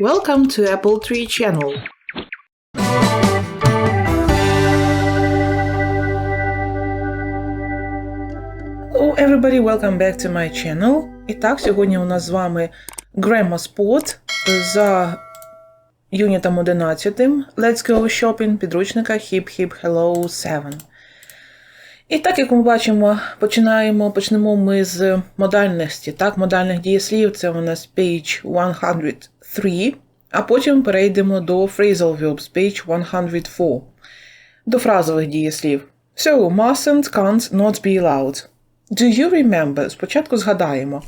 Welcome to Apple Tree Channel. Hello everybody, welcome back to my channel. І так, сьогодні у нас з вами Grammar Spot за юнітом 11 Let's Go Shopping підручника Hip Hip Hello 7. І так, як ми бачимо, починаємо, почнемо ми з модальності. Так, модальних дієслів це у нас page 103, а потім перейдемо до phrasal verbs, page 104. До фразових дієслів. So, mustn't, can't, not be allowed. Do you remember? Спочатку згадаємо.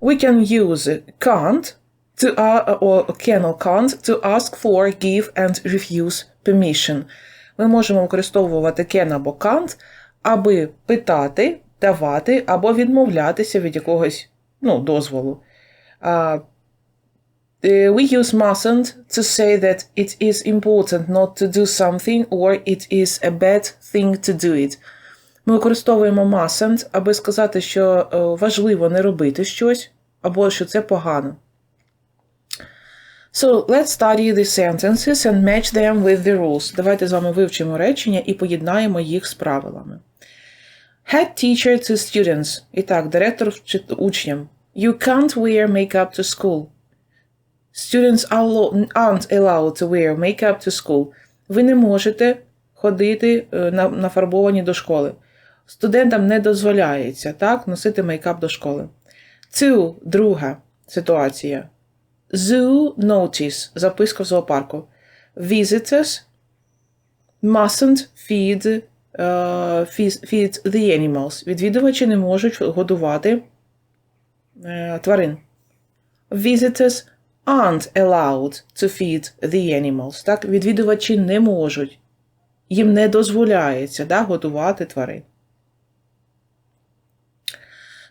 We can use can't to uh, or can or can't to ask for, give and refuse permission. Ми можемо використовувати can або can't, аби питати, давати або відмовлятися від якогось ну, дозволу. Uh, we use mustn't to say that it is important not to do something or it is a bad thing to do it. Ми використовуємо mustn't, аби сказати, що важливо не робити щось, або що це погано. So, let's study the sentences and match them with the rules. Давайте з вами вивчимо речення і поєднаємо їх з правилами. Head teacher to students. І так, директор учням. You can't wear makeup to school. Students aren't allowed to wear makeup to school. Ви не можете ходити нафарбовані до школи. Студентам не дозволяється так, носити мейкап до школи. Two – друга ситуація. Zoo notice – записка в зоопарку. Visitors mustn't feed, uh, feed the animals. Відвідувачі не можуть годувати uh, тварин. Visitors aren't allowed to feed the animals. Так, відвідувачі не можуть. Їм не дозволяється да, годувати тварин.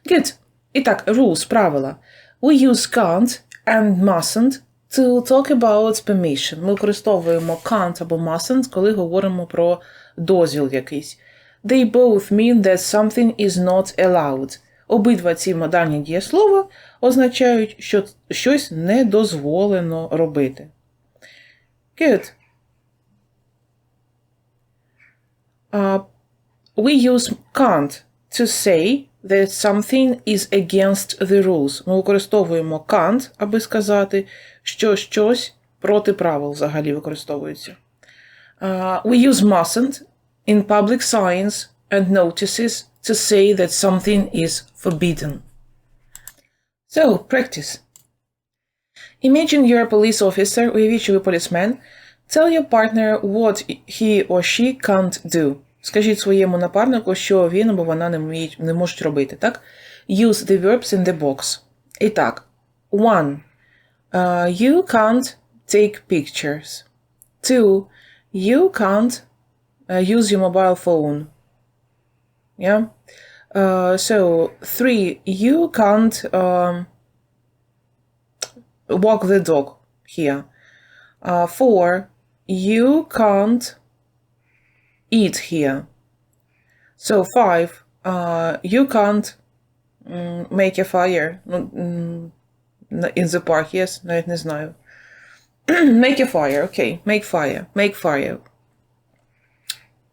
Good. І так, rules, правила. We use can't and mustn't to talk about permission. Ми використовуємо can't або mustn't, коли говоримо про дозвіл якийсь. They both mean that something is not allowed. Обидва ці модальні дієслова означають, що щось не дозволено робити. Good. Uh, we use can't to say that something is against the rules. Ми використовуємо can't, аби сказати, що щось проти правил взагалі використовується. Uh, we use mustn't in public signs and notices to say that something is forbidden. So, practice. Imagine you're a police officer, уявіть, що ви полісмен. Tell your partner what he or she can't do. Скажіть своєму напарнику, що він або вона не вміють, не можуть робити, так? Use the verbs in the box. І так. One. Uh, you can't take pictures. Two. You can't uh, use your mobile phone. Yeah. Uh, so three. You can't um, walk the dog here. Uh, four. You can't eat here. So five, uh, you can't um, make a fire um, in the park. Yes, навіть не знаю. make a fire. Okay, make fire. Make fire.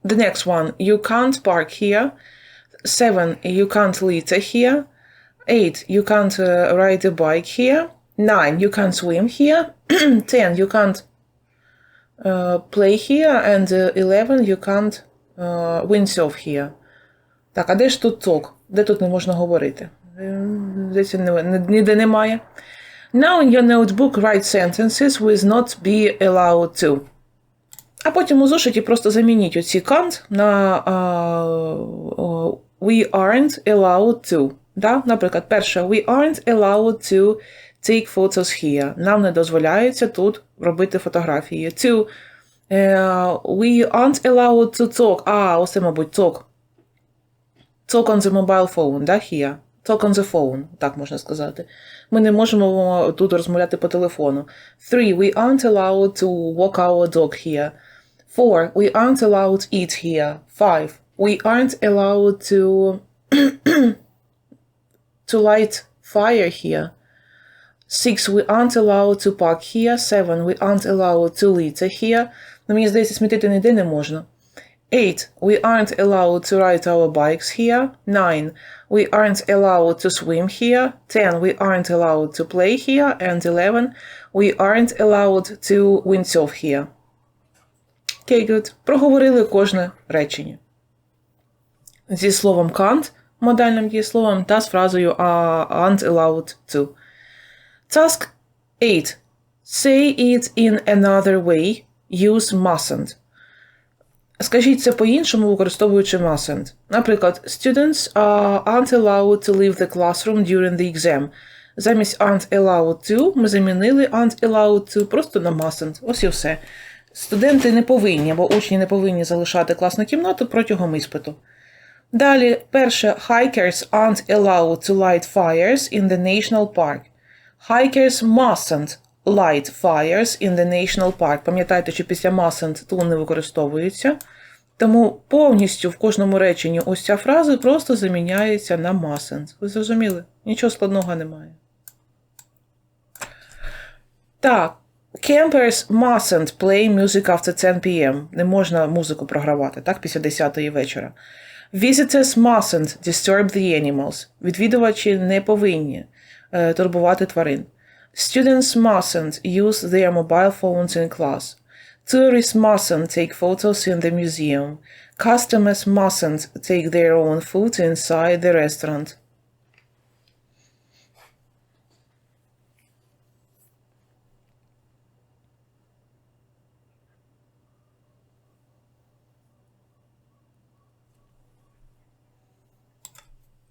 The next one, you can't park here. Seven, you can't litter here. Eight, you can't uh, ride a bike here. Nine, you can't swim here. Ten, you can't uh, play here, and uh, 11 you can't uh, windsurf here. Так, а де ж тут talk? Де тут не можна говорити? Здається, ніде немає. Now in your notebook write sentences with not be allowed to. А потім у зошиті просто замініть оці can't на uh, we aren't allowed to. Да? Наприклад, перше, we aren't allowed to take photos here. Нам не дозволяється тут робити фотографії. Two, uh, we aren't allowed to talk. А, ось це, мабуть, talk. Talk on the mobile phone, да, here. Talk on the phone, так можна сказати. Ми не можемо тут розмовляти по телефону. Three, we aren't allowed to walk our dog here. Four, we aren't allowed to eat here. Five, we aren't allowed to to light fire here. Six, we aren't allowed to park here. Seven, we aren't allowed to litter here. Ну, мені здається, смітити ніде не можна. Eight, we aren't allowed to ride our bikes here. Nine, we aren't allowed to swim here. Ten, we aren't allowed to play here. And eleven, we aren't allowed to windsurf here. Окей, okay, good. Проговорили кожне речення. Зі словом can't, модальним дієсловом, та з фразою uh, aren't allowed to. Task 8. Say it in another way. Use mustn't. Скажіть це по-іншому, використовуючи mustn't. Наприклад, students uh, aren't allowed to leave the classroom during the exam. Замість aren't allowed to ми замінили aren't allowed to просто на mustn't. Ось і все. Студенти не повинні, або учні не повинні залишати класну кімнату протягом іспиту. Далі, перше, hikers aren't allowed to light fires in the national park. Hikers mustn't light fires in the national park. Пам'ятайте, що після mustn't то не використовується. Тому повністю в кожному реченні ось ця фраза просто заміняється на mustn't. Ви зрозуміли? Нічого складного немає. Так. Campers mustn't play music after 10 p.m. Не можна музику програвати, так, після 10 вечора. Visitors mustn't disturb the animals. Відвідувачі не повинні е, турбувати тварин. Students mustn't use their mobile phones in class. Tourists mustn't take photos in the museum. Customers mustn't take their own food inside the restaurant.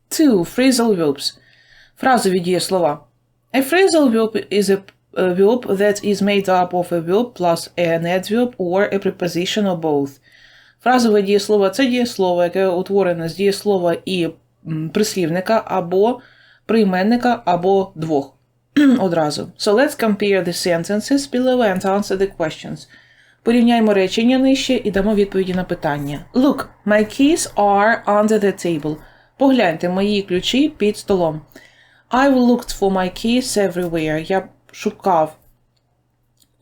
Two phrasal verbs. Фразові дієслова. A phrasal verb is a verb that is made up of a verb plus an adverb or a preposition or both. Фразове дієслово це дієслово, яке утворене з дієслова і прислівника або прийменника або двох. Одразу. So let's compare the sentences below and answer the questions. Порівняємо речення нижче і дамо відповіді на питання. Look, my keys are under the table. Погляньте мої ключі під столом. I looked for my keys everywhere. Я шукав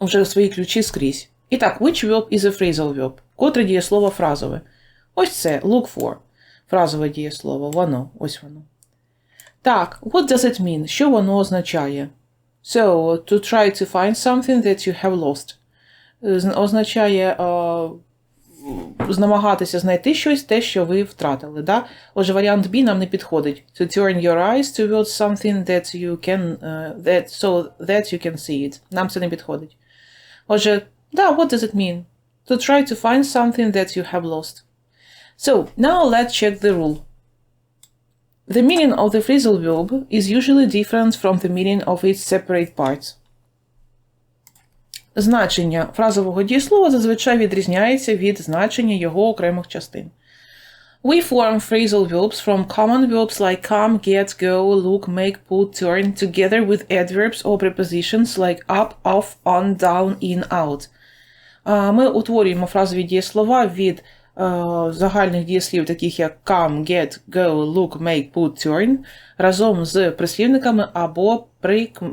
вже свої ключі скрізь. І так, which verb is a phrasal verb? Котре дієслово фразове. Ось це look for. Фразове дієслово. Воно. Ось воно. Так, what does it mean? Що воно означає? So, to try to find something that you have lost. Означає uh, намагатися знайти щось, те, що ви втратили. Да? Отже, варіант B нам не підходить. To turn your eyes towards something that you can uh, that so that you can see it. Нам це не підходить. Отже, да, what does it mean? To try to find something that you have lost. So, now let's check the rule. The meaning of the phrasal verb is usually different from the meaning of its separate parts. Значення фразового дієслова зазвичай відрізняється від значення його окремих частин. We form phrasal verbs from common verbs like come, get, go, look, make, put, turn, together with adverbs or prepositions like up, off, on, down, in, out. Ми утворюємо фразові дієслова від загальних дієслів, таких як come, get, go, look, make, put, turn, разом з прислівниками або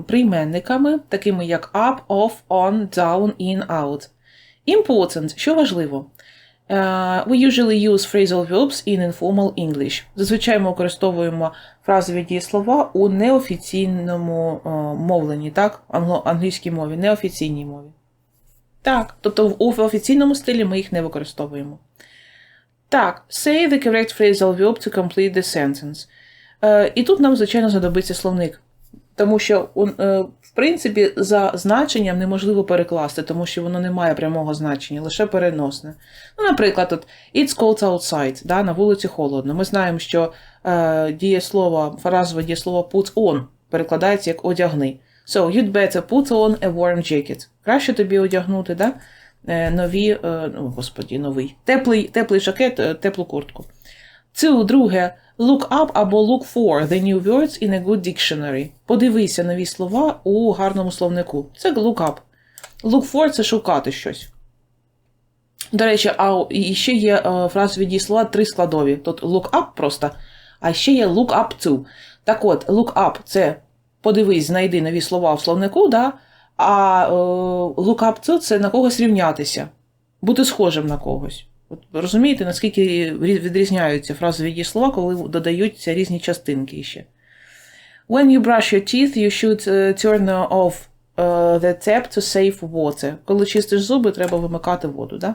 прийменниками, такими як up, off, on, down, in, out. Important, що важливо. Uh, we usually use phrasal verbs in informal English. Зазвичай ми використовуємо фразові дієслова у неофіційному uh, мовленні, так? Англо англійській мові, неофіційній мові. Так, тобто в офіційному стилі ми їх не використовуємо. Так, say the correct phrasal verb to complete the sentence. Е, І тут нам, звичайно, знадобиться словник. Тому що, е, в принципі, за значенням неможливо перекласти, тому що воно не має прямого значення, лише переносне. Ну, Наприклад, тут It's cold outside, да, на вулиці холодно. Ми знаємо, що е, дієслово, фразове дієслово put on перекладається як одягни. So, you'd better put on a warm jacket. Краще тобі одягнути, да? нові, ну, господі, новий, теплий теплий жакет, теплу куртку. Це друге, look up або look for the new words in a good dictionary. Подивися нові слова у гарному словнику. Це look up. Look for це шукати щось. До речі, а ще є фразові дієслова три складові. Тут look up просто, а ще є look up to. Так от, look up це подивись, знайди нові слова в словнику, да? а е, look up to – це на когось рівнятися, бути схожим на когось. От, розумієте, наскільки відрізняються фразові дієслова, коли додаються різні частинки ще. When you brush your teeth, you should uh, turn off uh, the tap to save water. Коли чистиш зуби, треба вимикати воду, да?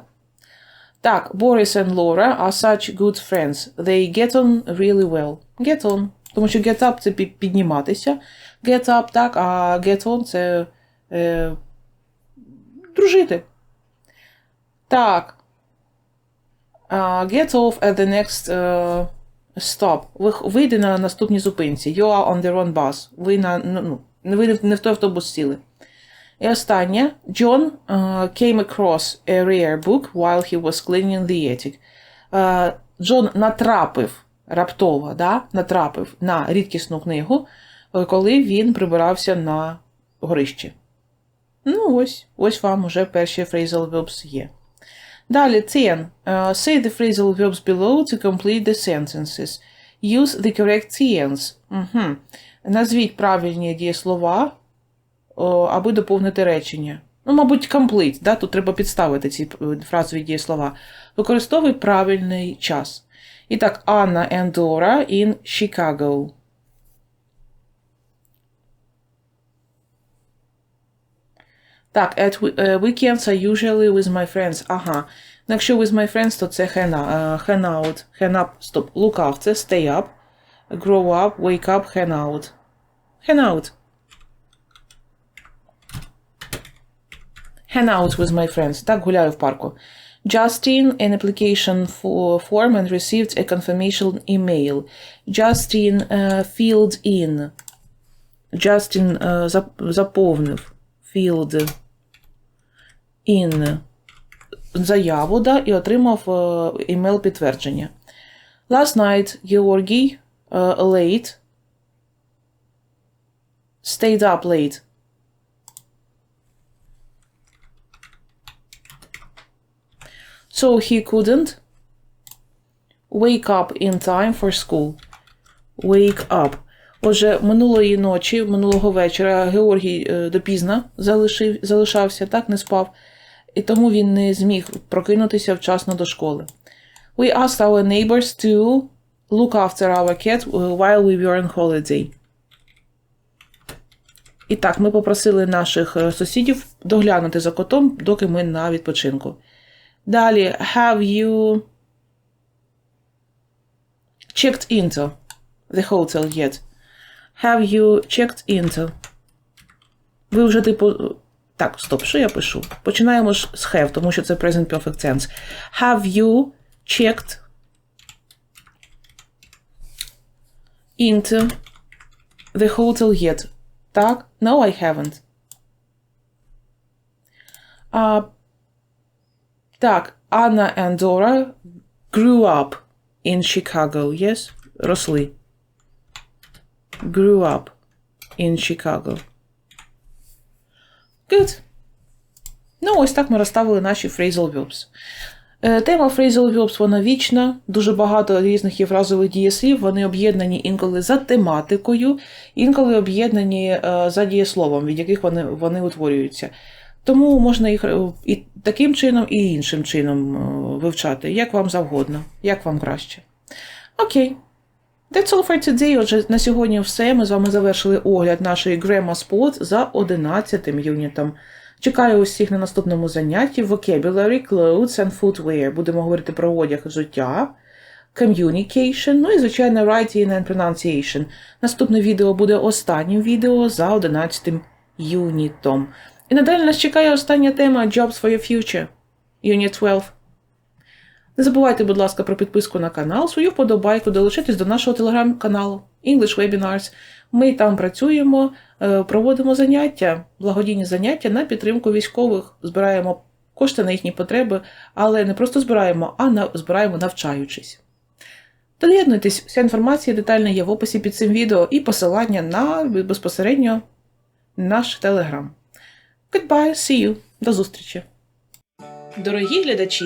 Так, Boris and Laura are such good friends. They get on really well. Get on. Тому що get up це підніматися. Get up, так, а get on це е, дружити. Так. Get off at the next е, stop. Ви, вийди на наступній зупинці. You are on the wrong bus. Ви на, ну, ви не- в той автобус сіли. І останнє. John uh, came across a rare book while he was cleaning the attic. Uh, Джон натрапив раптово, да? натрапив на рідкісну книгу, е, коли він прибирався на горищі. Ну, ось, ось вам уже перші phrasal verbs є. Далі 10. Uh, say the phrasal verbs below to complete the sentences. Use the correct tense. Угу. Назвіть правильні дієслова, аби доповнити речення. Ну, мабуть, complete, да? тут треба підставити ці е, фразові дієслова. Використовуй правильний час. І так, Anna and Dora in Chicago. Так, at we- е, weekends I usually with my friends. Ага. Ну, якщо with my friends, то це hang out. е, hang out. Hang up, стоп. Look up, це stay up. Grow up, wake up, hang out. Hang out. Hang out with my friends. Так, гуляю в парку. Justin an application for form and received a confirmation email. Justin uh, filled in. Justin uh, зап- заповнив. Filled in заяву, да, і отримав е, імейл підтвердження. Last night Georgi uh, late stayed up late. So he couldn't wake up in time for school. Wake up. Отже, минулої ночі, минулого вечора Георгій е, допізно залишив, залишався, так не спав, і тому він не зміг прокинутися вчасно до школи. We asked our neighbors to look after our cat while we were on holiday. І так, ми попросили наших е, сусідів доглянути за котом, доки ми на відпочинку. Далі, have you checked into the hotel yet? Have you checked into? Ви вже, типу. Так, стоп, що я пишу? Починаємо ж з have, тому що це present perfect tense. Have you checked into the hotel yet? Так? No, I haven't. А, так, Anna and Dora grew up in Chicago, yes? Росли. Grew up in Chicago. Good. Ну, ось так ми розставили наші phrasal verbs. Е, Тема phrasal verbs, вона вічна, дуже багато різних є фразових дієслів, вони об'єднані інколи за тематикою, інколи об'єднані е, за дієсловом, від яких вони, вони утворюються. Тому можна їх е, і таким чином, і іншим чином вивчати, як вам завгодно, як вам краще. Окей. That's all for today. Отже, на сьогодні все. Ми з вами завершили огляд нашої Grammar Spot за 11 юнітом. Чекаю усіх на наступному занятті Vocabulary, Clothes and Footwear. Будемо говорити про одяг і життя, Communication, ну і, звичайно, Writing and Pronunciation. Наступне відео буде останнім відео за 11 юнітом. І надалі нас чекає остання тема Jobs for your Future, Unit 12. Не забувайте, будь ласка, про підписку на канал, свою вподобайку, долучитись до нашого телеграм-каналу English Webinars. Ми там працюємо, е, проводимо заняття, благодійні заняття на підтримку військових, збираємо кошти на їхні потреби, але не просто збираємо, а збираємо навчаючись. Доєднуйтесь, вся інформація детальна є в описі під цим відео і посилання на безпосередньо наш телеграм. Goodbye, see you, до зустрічі! Дорогі глядачі!